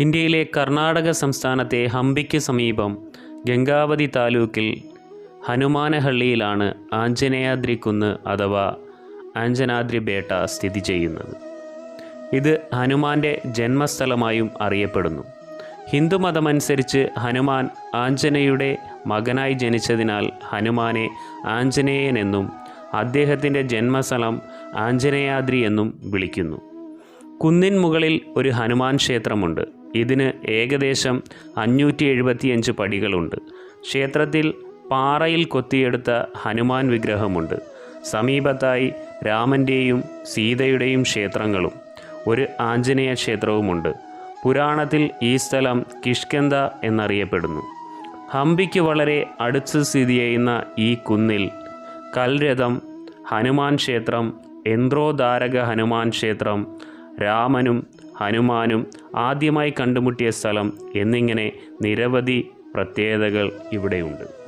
ഇന്ത്യയിലെ കർണാടക സംസ്ഥാനത്തെ ഹംപിക്ക് സമീപം ഗംഗാവതി താലൂക്കിൽ ഹനുമാനഹള്ളിയിലാണ് ആഞ്ജനേയാദ്രി കുന്ന് അഥവാ ആഞ്ജനാദ്രി ബേട്ട സ്ഥിതി ചെയ്യുന്നത്. ഇത് ഹനുമാന്റെ ജന്മസ്ഥലമായും അറിയപ്പെടുന്നു. ഹിന്ദുമതമനുസരിച്ച് ഹനുമാൻ ആഞ്ജനയുടെ മകനായി ജനിച്ചതിനാൽ ഹനുമാനെ ആഞ്ജനേയൻ എന്നും അദ്ദേഹത്തിന്റെ ജന്മസ്ഥലം ആഞ്ജനേയാദ്രി എന്നും വിളിക്കുന്നു. കുന്നിൻ മുകളിൽ ഒരു ഹനുമാൻ ക്ഷേത്രമുണ്ട്. ഇതിന് ഏകദേശം അഞ്ഞൂറ്റി എഴുപത്തിയഞ്ച് പടികളുണ്ട്. ക്ഷേത്രത്തിൽ പാറയിൽ കൊത്തിയെടുത്ത ഹനുമാൻ വിഗ്രഹമുണ്ട്. സമീപത്തായി രാമന്റെയും സീതയുടെയും ക്ഷേത്രങ്ങളും ഒരു ആഞ്ജനേയ ക്ഷേത്രവുമുണ്ട്. പുരാണത്തിൽ ഈ സ്ഥലം കിഷ്കന്ത എന്നറിയപ്പെടുന്നു. ഹംപിക്ക് വളരെ അടുത്ത് സ്ഥിതി ചെയ്യുന്ന ഈ കുന്നിൽ കൽരഥം ഹനുമാൻ ക്ഷേത്രം യന്ത്രോധാരക ഹനുമാൻ ക്ഷേത്രം രാമനും ഹനുമാനും ആദ്യമായി കണ്ടുമുട്ടിയ സ്ഥലം എന്നിങ്ങനെ നിരവധി പ്രത്യേകതകൾ ഇവിടെയുണ്ട്.